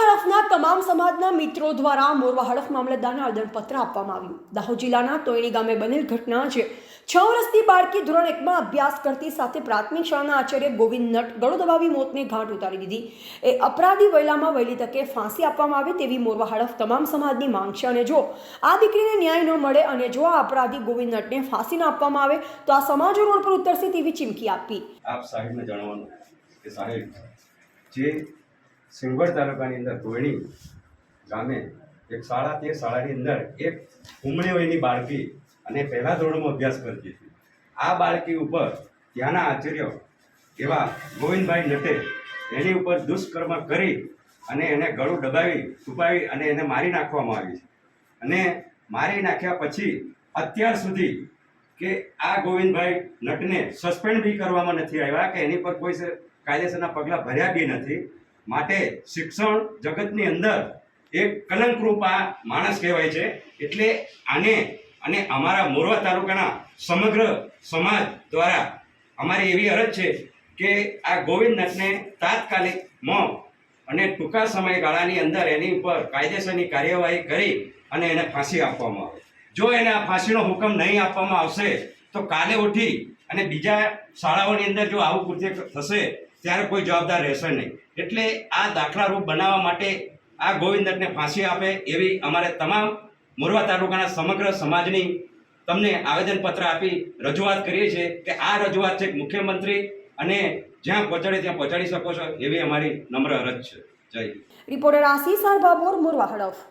હડફના તમામ સમાજના મિત્રો દ્વારા મોરવા હડફ મામલતદારને આવેદનપત્ર આપવામાં આવ્યું. દાહોદ જિલ્લાના તોયણી ગામે બનેલ ઘટના છે. છ વર્ષથી બાળકી ધોરણ એકમાં અભ્યાસ કરતી સાથે પ્રાથમિક શાળાના આચાર્ય ગોવિંદ નટ ગળો દબાવી મોતને ઘાટ ઉતારી દીધી. એ અપરાધી વહેલામાં વહેલી તકે ફાંસી આપવામાં આવે તેવી મોરવા હડફ તમામ સમાજની માંગ છે. અને જો આ દીકરીને ન્યાય ન મળે અને જો આ અપરાધી ગોવિંદ નટને ફાંસી ન આપવામાં આવે, તો આ સમાજો રોડ પર ઉતરશે તેવી ચીમકી આપી. આપ સાહેબને જણાવવાનું કે સાહેબ, જે સિંગવડ તાલુકાની અંદર કોયણી ગામે એક શાળા તે શાળાની અંદર એક ઉમણી વયની બાળકી અને પહેલા ધોરણમાં અભ્યાસ કરતી હતી. આ બાળકી ઉપર ત્યાંના આચાર્ય એવા ગોવિંદભાઈ નટે એની ઉપર દુષ્કર્મ કરી અને એને ગળું દબાવી, છુપાવી અને એને મારી નાખવામાં આવી છે. અને મારી નાખ્યા પછી અત્યાર સુધી કે આ ગોવિંદભાઈ નટને સસ્પેન્ડ બી કરવામાં નથી આવ્યા કે એની પર કોઈ કાયદેસરના પગલાં ભર્યા બી નથી. માટે શિક્ષણ જગતની અંદર એક કલંકરૂપ આ માણસ કહેવાય છે. એટલે આને અને અમારા મોરવા તાલુકાના સમગ્ર સમાજ દ્વારા અમારી એવી અરજ છે કે આ ગોવિંદ નટને તાત્કાલિક મોં અને ટૂંકા સમયગાળાની અંદર એની ઉપર કાયદેસરની કાર્યવાહી કરી અને એને ફાંસી આપવામાં આવે. જો એને આ ફાંસીનો હુકમ નહીં આપવામાં આવશે, તો કાલે ઉઠી અને બીજા શાળાઓની અંદર જો આવું કૃત્ય થશે ત્યારે કોઈ જવાબદાર રહેશે નહીં. એટલે આ દાખલારૂપ બનાવવા માટે આ ગોવિંદને ફાંસી આપે એવી અમારે તમામ મોરવા તાલુકાના સમગ્ર સમાજની તમને આવેદનપત્ર આપી રજૂઆત કરીએ છીએ કે આ રજૂઆત છે મુખ્યમંત્રી અને જ્યાં પહોંચાડે ત્યાં પહોંચાડી શકો છો એવી અમારી નમ્ર અરજ છે. જય રિપોર્ટર આશીષ મોરવા હડફ.